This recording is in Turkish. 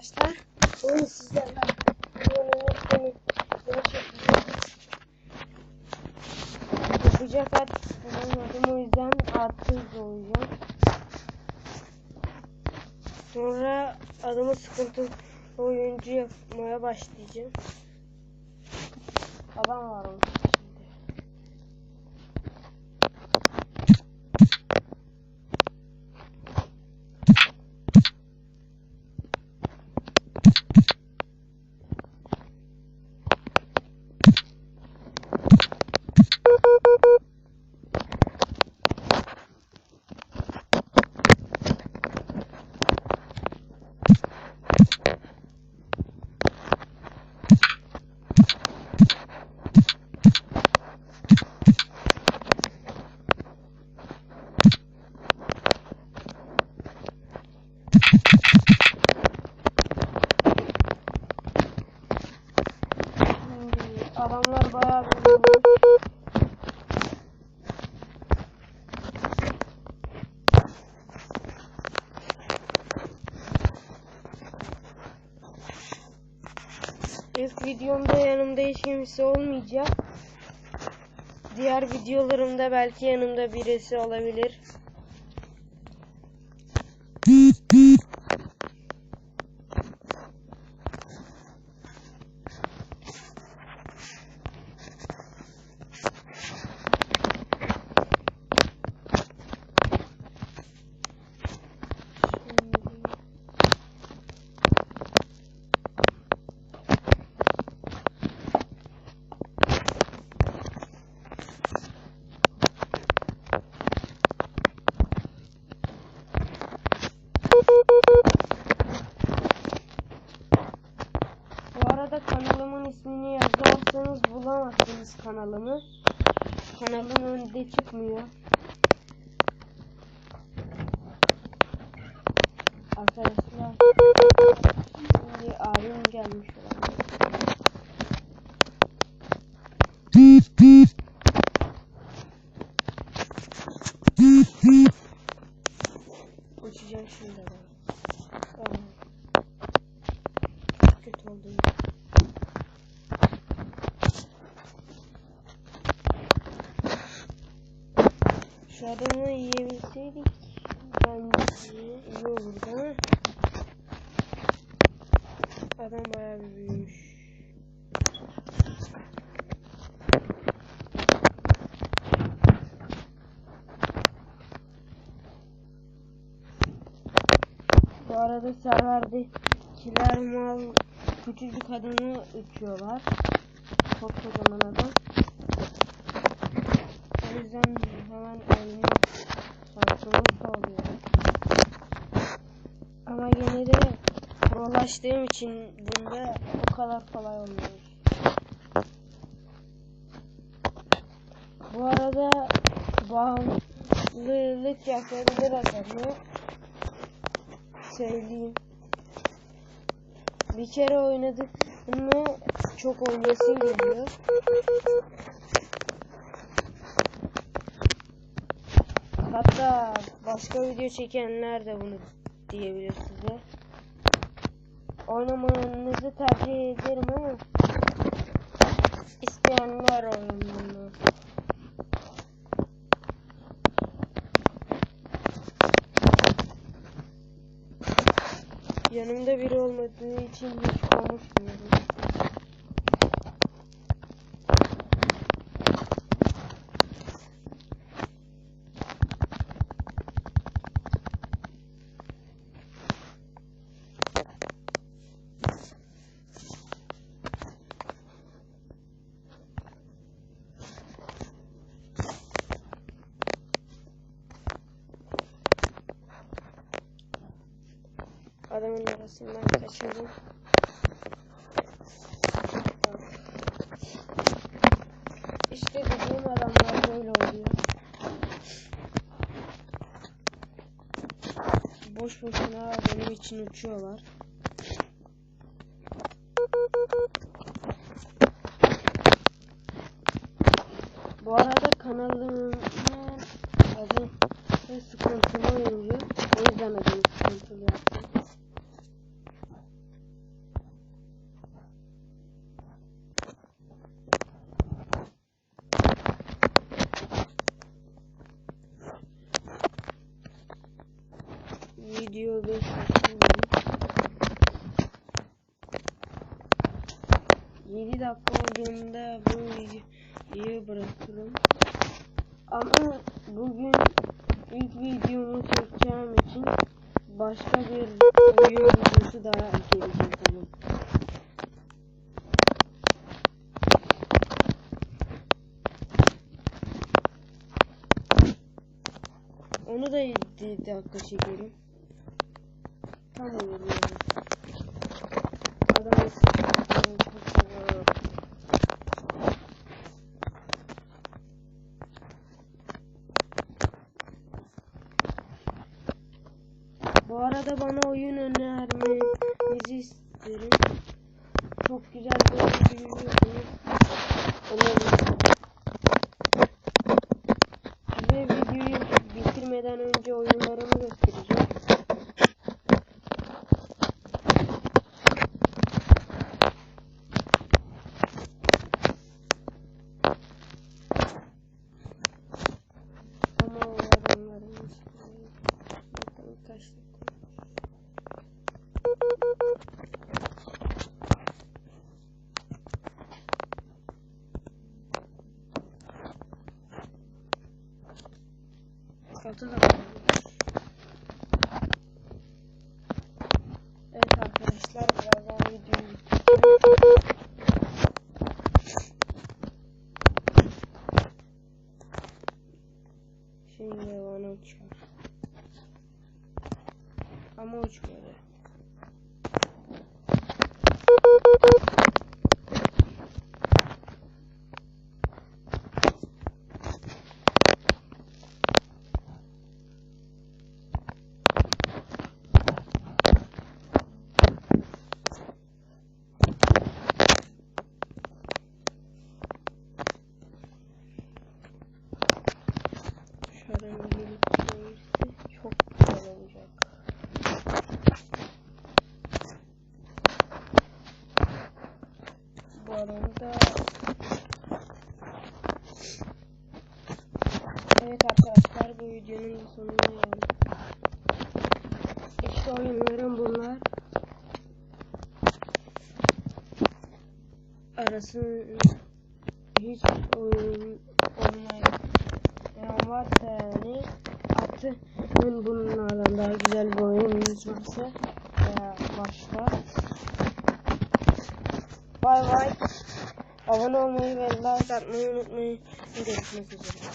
arkadaşlar. Bugün sizlerle Bu sefer bulamadım o yüzden artık olacağım. Sonra adamı sıkıntı oyuncu yapmaya başlayacağım. Adam var onun içinde. Şimdi adamlar bayağı İlk videomda yanımda hiç kimse olmayacak. Diğer videolarımda belki yanımda birisi olabilir. Şimdi... Bu arada kanalımın ismini yazarsanız bulamazsınız kanalımı. Kanalın önünde çıkmıyor. Şu adamı yiyebilseydik bence iyi olurdu ama adam bayağı bir büyümüş. Bu arada serverdekiler mal küçücük adamı uçuyorlar. Çok kocaman adam. Yüzden hemen elini sarsılmış oluyor. Ama gene de prolaştığım için bunda o kadar kolay olmuyor. Bu arada bağımlılık yapabilir adamı. Söyleyeyim. Bir kere oynadık mı çok oynasın geliyor. Başka video çekenler de bunu diyebilir size. Oynamanızı tercih ederim ama isteyenler oynamını. Yanımda biri olmadığı için hiç konuşmuyorum. Adamın arasından kaçalım. İşte dediğim adamlar böyle oluyor. Boş boşuna benim için uçuyorlar. Bu arada kanalımın adı sıkıntılı oyuncu. Dakika olduğunda bu videoyu bırakırım. Ama bugün ilk videomu çekeceğim için başka bir oyun videosu daha gelecek onun. Onu da 7 dakika çekelim. Tam olur yani. Adam Bu arada bana oyun önermenizi isterim. Çok güzel bir oyun biliyorsunuz. Önerin. Altı dakika. Evet arkadaşlar birazdan videoyu. Şimdi bana uçuyor. Ama uçmadı. Şöyle bir gelip gelirse çok güzel olacak. Bu arada Evet arkadaşlar bu videonun sonuna geldik. İşte oyunlarım bunlar. Arasın hiç oyun yani varsa yani atın bunlardan daha güzel bir oyununuz varsa veya başka bay bay abone olmayı ve like atmayı unutmayın görüşmek üzere